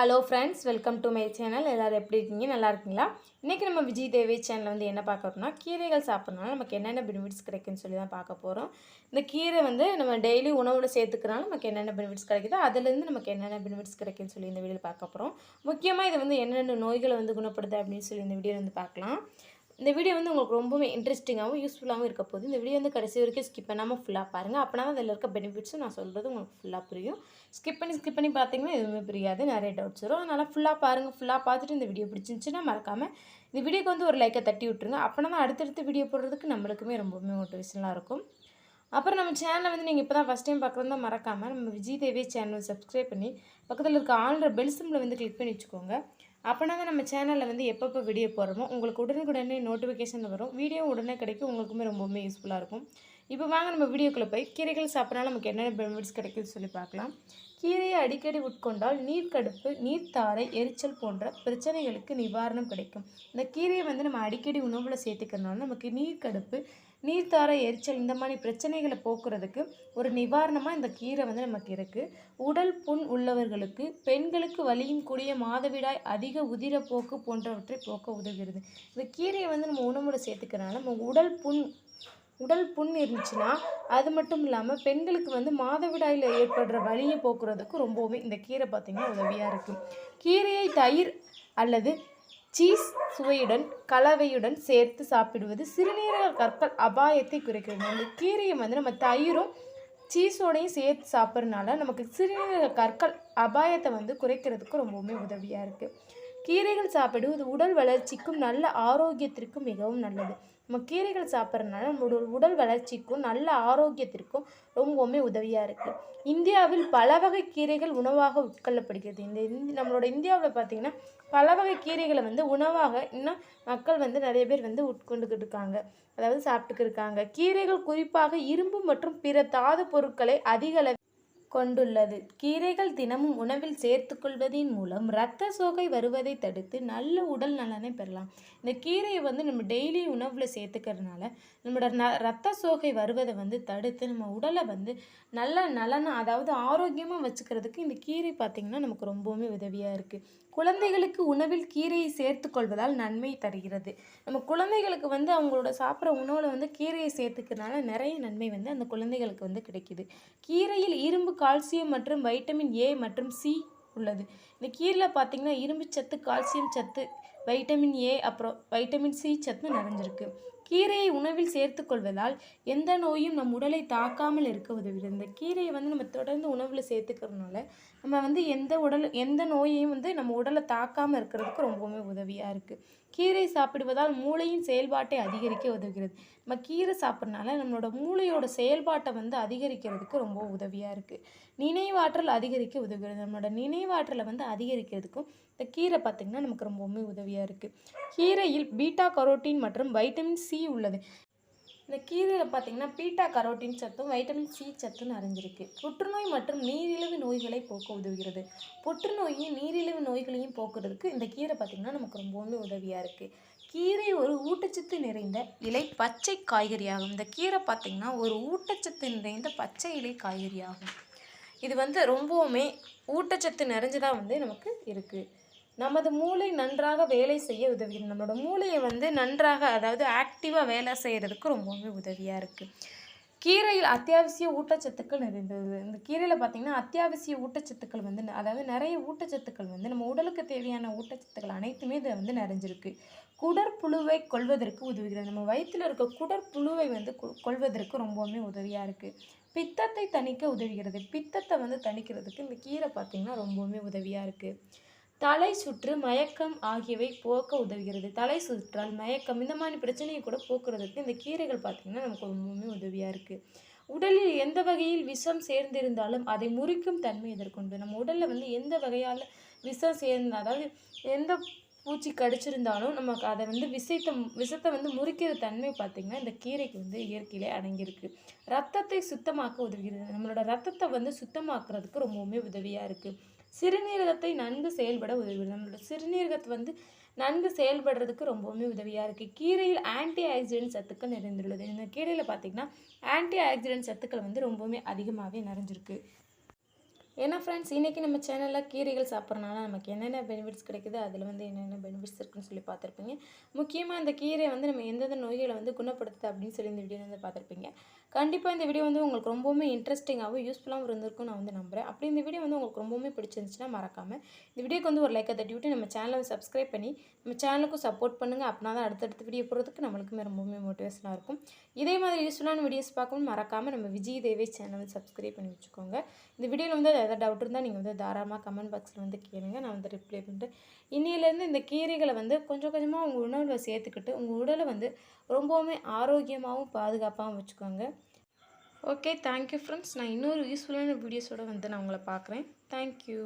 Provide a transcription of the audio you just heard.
Hello friends welcome to my channel எல்லோரும் எப்படி இருக்கீங்க? நல்லா இருக்கீங்களா? இன்றைக்கி நம்ம விஜய் தேவி சேனலில் வந்து என்ன பார்க்குறோம்னா கீரைகள் சாப்பிட்றதுனால நமக்கு என்னென்ன பெனிஃபிட்ஸ் கிடைக்குன்னு சொல்லி தான் பார்க்க போகிறோம் இந்த கீரை வந்து நம்ம டெய்லி உணவோட சேர்த்துக்கிறனால நமக்கு என்னென்ன பெனிஃபிட்ஸ் கிடைக்குதோ அதுலேருந்து நமக்கு என்னென்ன பெனிஃபிட்ஸ் கிடைக்குன்னு சொல்லி இந்த வீடியோவில் பார்க்க போகிறோம் முக்கியமாக இது வந்து என்னென்ன நோய்களை வந்து குணப்படுது அப்படின்னு சொல்லி இந்த வீடியோ வந்து பார்க்கலாம். இந்த வீடியோ வந்து உங்களுக்கு ரொம்பவே இன்ட்ரெஸ்டிங்காகவும் யூஸ்ஃபுல்லாகவும் இருக்க போகுது. இந்த வீடியோ வந்து கடைசி வரைக்கும் ஸ்கிப் பண்ணாமல் ஃபுல்லாக பாருங்கள் அப்படின்னா தான் அதில் இருக்க பெனிஃபிட்ஸும் நான் சொல்கிறது உங்களுக்கு ஃபுல்லாக புரியும். ஸ்கிப் பண்ணி ஸ்கிப் பண்ணி பார்த்தீங்கன்னா எதுவுமே புரியாது. நிறைய டவுட்ஸ் வரும். அதனால் ஃபுல்லாக பாருங்கள் ஃபுல்லாக பார்த்துட்டு இந்த வீடியோ பிடிச்சிருந்துச்சுன்னா மறக்காமல் இந்த வீடியோக்கு வந்து ஒரு லைக்கை தட்டி விட்ருங்க அப்படின்னா தான் அடுத்தடுத்து வீடியோ போடுறதுக்கு நம்மளுக்குமே ரொம்பவுமே மோட்டிவேஷனாக இருக்கும். அப்புறம் நம்ம சேனலை வந்து நீங்கள் இப்போ தான் ஃபஸ்ட் டைம் பார்க்குறதா மறக்காமல் நம்ம விஜய் தேவி சேனல் சப்ஸ்கிரைப் பண்ணி பக்கத்தில் இருக்க ஆல்ற பெல் வந்து கிளிக் பண்ணி வச்சுக்கோங்க. அப்படின்னா தான் நம்ம சேனலில் வந்து எப்பப்போ வீடியோ போடுறோமோ உங்களுக்கு உடனுக்குடனே நோட்டிஃபிகேஷன் வரும். வீடியோ உடனே கிடைக்கும் உங்களுக்குமே ரொம்பவுமே யூஸ்ஃபுல்லாக இருக்கும். இப்போ வாங்க நம்ம வீடியோக்குள்ளே போய் கீரைகள் சாப்பிட்றனால நமக்கு என்னென்ன பெனிஃபிட்ஸ் கிடைக்குதுன்னு சொல்லி பார்க்கலாம். கீரையை அடிக்கடி உட்கொண்டால் நீர்க்கடுப்பு நீர்த்தாரை எரிச்சல் போன்ற பிரச்சனைகளுக்கு நிவாரணம் கிடைக்கும். இந்த கீரையை வந்து நம்ம அடிக்கடி உணவில் சேர்த்துக்கிறதுனால நமக்கு நீர்க்கடுப்பு நீர்த்தார எரிச்சல் இந்த மாதிரி பிரச்சனைகளை போக்குறதுக்கு ஒரு நிவாரணமாக இந்த கீரை வந்து நமக்கு இருக்குது உடல் புண் உள்ளவர்களுக்கு பெண்களுக்கு வலியும் கூடிய மாதவிடாய் அதிக உதிரப்போக்கு போன்றவற்றை போக்க உதவுகிறது. இந்த கீரையை வந்து நம்ம உணவில் சேர்த்துக்கிறனால நம்ம உடல் புண் உடல் புண் இருந்துச்சுன்னா அது மட்டும் இல்லாமல் பெண்களுக்கு வந்து மாதவிடாயில் ஏற்படுற வலியை போக்குறதுக்கு ரொம்பவுமே இந்த கீரை பார்த்திங்கன்னா உதவியாக இருக்கும் கீரையை தயிர் அல்லது சீஸ் சுவையுடன் கலவையுடன் சேர்த்து சாப்பிடுவது சிறுநீரக கற்கள் அபாயத்தை குறைக்கிறது. அந்த கீரையை வந்து நம்ம தயிரும் சீஸோடையும் சேர்த்து சாப்பிட்றதுனால நமக்கு சிறுநீரக கற்கள் அபாயத்தை வந்து குறைக்கிறதுக்கு ரொம்பவுமே உதவியாக இருக்குது கீரைகள் சாப்பிடுவது உடல் வளர்ச்சிக்கும் நல்ல ஆரோக்கியத்திற்கும் மிகவும் நல்லது. நம்ம கீரைகள் சாப்பிட்றதுனால நம்மளோட உடல் வளர்ச்சிக்கும் நல்ல ஆரோக்கியத்திற்கும் ரொம்பவுமே உதவியாக இருக்குது இந்தியாவில் பல வகை கீரைகள் உணவாக உட்கொள்ளப்படுகிறது. இந்த நம்மளோட இந்தியாவில் பார்த்திங்கன்னா பல வகை கீரைகளை வந்து உணவாக இன்னும் மக்கள் வந்து நிறைய பேர் வந்து உட்கொண்டுக்கிட்டு இருக்காங்க. அதாவது சாப்பிட்டுக்கிட்டு இருக்காங்க. கீரைகள் குறிப்பாக இரும்பு மற்றும் பிற தாது பொருட்களை அதிக அளவில் கொண்டுள்ளது. கீரைகள் தினமும் உணவில் சேர்த்துக்கொள்வதன் மூலம் இரத்த சோகை வருவதை தடுத்து நல்ல உடல் நலனை பெறலாம். இந்த கீரையை வந்து நம்ம டெய்லி உணவில் சேர்த்துக்கிறதுனால நம்மளோட ந ரத்த சோகை வருவதை வந்து தடுத்து நம்ம உடலை வந்து நல்ல நலனை அதாவது ஆரோக்கியமாக வச்சுக்கிறதுக்கு இந்த கீரை பார்த்திங்கன்னா நமக்கு ரொம்பவுமே உதவியாக இருக்குது குழந்தைகளுக்கு உணவில் கீரையை சேர்த்து கொள்வதால் நன்மை தருகிறது. நம்ம குழந்தைகளுக்கு வந்து அவங்களோட சாப்பிட்ற உணவில் வந்து கீரையை சேர்த்துக்கிறதுனால நிறைய நன்மை வந்து அந்த குழந்தைகளுக்கு வந்து கிடைக்குது. கீரையில் இரும்பு கால்சியம் மற்றும் வைட்டமின் ஏ மற்றும் சி உள்ளது. இந்த கீரையில் பார்த்திங்கன்னா இரும்பு சத்து கால்சியம் சத்து வைட்டமின் ஏ அப்புறம் வைட்டமின் சி சத்து நிறைஞ்சிருக்கு. கீரையை உணவில் சேர்த்து கொள்வதால் எந்த நோயும் நம் உடலை தாக்காமல் இருக்க உதவுகிறது. இந்த கீரையை வந்து நம்ம தொடர்ந்து உணவில் சேர்த்துக்கிறதுனால நம்ம வந்து எந்த உடல் எந்த நோயையும் வந்து நம்ம உடலை தாக்காமல் இருக்கிறதுக்கு ரொம்பவுமே உதவியாக இருக்குது கீரை சாப்பிடுவதால் மூளையின் செயல்பாட்டை அதிகரிக்க உதவுகிறது. நம்ம கீரை சாப்பிட்றனால நம்மளோட மூளையோட செயல்பாட்டை வந்து அதிகரிக்கிறதுக்கு ரொம்ப உதவியாக இருக்குது நினைவாற்றல் அதிகரிக்க உதவுகிறது. நம்மளோட நினைவாற்றலை வந்து அதிகரிக்கிறதுக்கும் இந்த கீரை பார்த்திங்கன்னா நமக்கு ரொம்பவுமே உதவியாக இருக்குது கீரையில் பீட்டா கரோட்டின் மற்றும் வைட்டமின் சி உள்ளது. இந்த கீரையில் பார்த்தீங்கன்னா பீட்டா கரோட்டின் சத்தும் வைட்டமின் சி சத்தும் நிறைஞ்சிருக்கு. புற்றுநோய் மற்றும் நீரிழிவு நோய்களை போக்க உதவுகிறது. புற்றுநோயையும் நீரிழிவு நோய்களையும் போக்குறதுக்கு இந்த கீரை பார்த்திங்கன்னா நமக்கு ரொம்பவுமே உதவியாக இருக்குது கீரை ஒரு ஊட்டச்சத்து நிறைந்த இலை பச்சை காய்கறியாகும். இந்த கீரை பார்த்திங்கன்னா ஒரு ஊட்டச்சத்து நிறைந்த பச்சை இலை காய்கறியாகும். இது வந்து ரொம்பவுமே ஊட்டச்சத்து நிறைஞ்சதாக வந்து நமக்கு இருக்குது நமது மூளை நன்றாக வேலை செய்ய உதவுகிறது. நம்மளோட மூளையை வந்து நன்றாக அதாவது ஆக்டிவாக வேலை செய்கிறதுக்கு ரொம்பவுமே உதவியாக இருக்குது கீரையில் அத்தியாவசிய ஊட்டச்சத்துக்கள் நிறைந்தது. இந்த கீரையில் பார்த்திங்கன்னா அத்தியாவசிய ஊட்டச்சத்துக்கள் வந்து அதாவது நிறைய ஊட்டச்சத்துக்கள் வந்து நம்ம உடலுக்கு தேவையான ஊட்டச்சத்துக்கள் அனைத்துமே இதை வந்து நிறைஞ்சிருக்கு. குடற்புழுவை கொள்வதற்கு உதவுகிறது. நம்ம வயிற்றில் இருக்க குடற்புழுவை வந்து கொள்வதற்கு ரொம்பவுமே உதவியாக இருக்குது பித்தத்தை தணிக்க உதவுகிறது. பித்தத்தை வந்து தணிக்கிறதுக்கு இந்த கீரை பார்த்திங்கன்னா ரொம்பவுமே உதவியாக இருக்குது தலை சுற்று மயக்கம் ஆகியவை போக்க உதவுகிறது. தலை சுற்றால் மயக்கம் இந்த மாதிரி பிரச்சனையை கூட போக்குறதுக்கு இந்த கீரைகள் பார்த்திங்கன்னா நமக்கு ரொம்பவுமே உதவியாக இருக்குது உடலில் எந்த வகையில் விஷம் சேர்ந்திருந்தாலும் அதை முறிக்கும் தன்மை எதிர்கொண்டு நம்ம உடலில் வந்து எந்த வகையால் விஷம் சேர்ந்த அதாவது எந்த பூச்சி கடிச்சிருந்தாலும் நமக்கு அதை வந்து விஷத்தை விஷத்தை வந்து முறிக்கிற தன்மை பார்த்திங்கன்னா இந்த கீரைக்கு வந்து இயற்கையிலே அடங்கியிருக்கு. ரத்தத்தை சுத்தமாக்க உதவுகிறது. நம்மளோட ரத்தத்தை வந்து சுத்தமாக்குறதுக்கு ரொம்பவுமே உதவியாக இருக்குது சிறுநீரகத்தை நன்கு செயல்பட உதவுகிறது நம்மளோட சிறுநீரகத்தை வந்து நன்கு செயல்படுறதுக்கு ரொம்பவுமே உதவியாக இருக்குது கீரையில் ஆன்டி ஆக்சிடென்ட் சத்துக்கள் நிறைந்துள்ளது. இந்த கீரையில் பார்த்திங்கன்னா ஆன்டி ஆக்சிடென்ட் சத்துக்கள் வந்து ரொம்பவுமே அதிகமாகவே நிறைஞ்சிருக்கு. ஏன்னா ஃப்ரெண்ட்ஸ் இன்றைக்கி நம்ம சேனலில் கீரைகள் சாப்பிட்றனால நமக்கு என்னென்ன பெனிஃபிட்ஸ் கிடைக்குது அதில் வந்து என்னென்ன பெனிஃபிட்ஸ் இருக்குன்னு சொல்லி பார்த்துருப்பீங்க. முக்கியமாக இந்த கீரை வந்து நம்ம எந்தெந்த நோய்களை வந்து குணப்படுத்துது அப்படின்னு சொல்லி இந்த வீடியோ வந்து பார்த்துருப்பீங்க. கண்டிப்பாக இந்த வீடியோ வந்து உங்களுக்கு ரொம்பவுமே இன்ட்ரெஸ்டிங்காகவும் யூஸ்ஃபுல்லாகவும் இருந்திருக்கும் நான் வந்து நம்புகிறேன் அப்படி இந்த வீடியோ வந்து உங்களுக்கு ரொம்பவுமே பிடிச்சிருந்துச்சுன்னா மறக்காமல் இந்த வீடியோக்கு வந்து ஒரு லைக்கை தட்டி விட்டு நம்ம சேனலை சப்ஸ்கிரைப் பண்ணி நம்ம சேனலுக்கும் சப்போர்ட் பண்ணுங்கள் அப்படின்னா தான் அடுத்தடுத்த வீடியோ போகிறதுக்கு நம்மளுக்குமே ரொம்பவுமே மோட்டிவேஷனாக இருக்கும். இதே மாதிரி யூஸ்ஃபுல்லான வீடியோஸ் பார்க்கணும் மறக்காமல் நம்ம விஜய் தேவே சேனலை சப்ஸ்கிரைப் பண்ணி வச்சுக்கோங்க. இந்த வீடியோவில் வந்து ஏதாவது டவுட் இருந்தால் நீங்கள் வந்து தாராளமாக கமெண்ட் பாக்ஸில் வந்து கேளுங்க. நான் வந்து ரிப்ளை பண்ணிட்டு இன்னிலேருந்து இந்த கீரைகளை வந்து கொஞ்சம் கொஞ்சமாக உங்கள் உணவில் சேர்த்துக்கிட்டு உங்கள் உடலை வந்து ரொம்பவுமே ஆரோக்கியமாகவும் பாதுகாப்பாகவும் வச்சுக்கோங்க. ஓகே தேங்க்யூ ஃப்ரெண்ட்ஸ் நான் இன்னொரு யூஸ்ஃபுல்லான வீடியோஸோடு வந்து நான் உங்களை பார்க்குறேன். தேங்க்யூ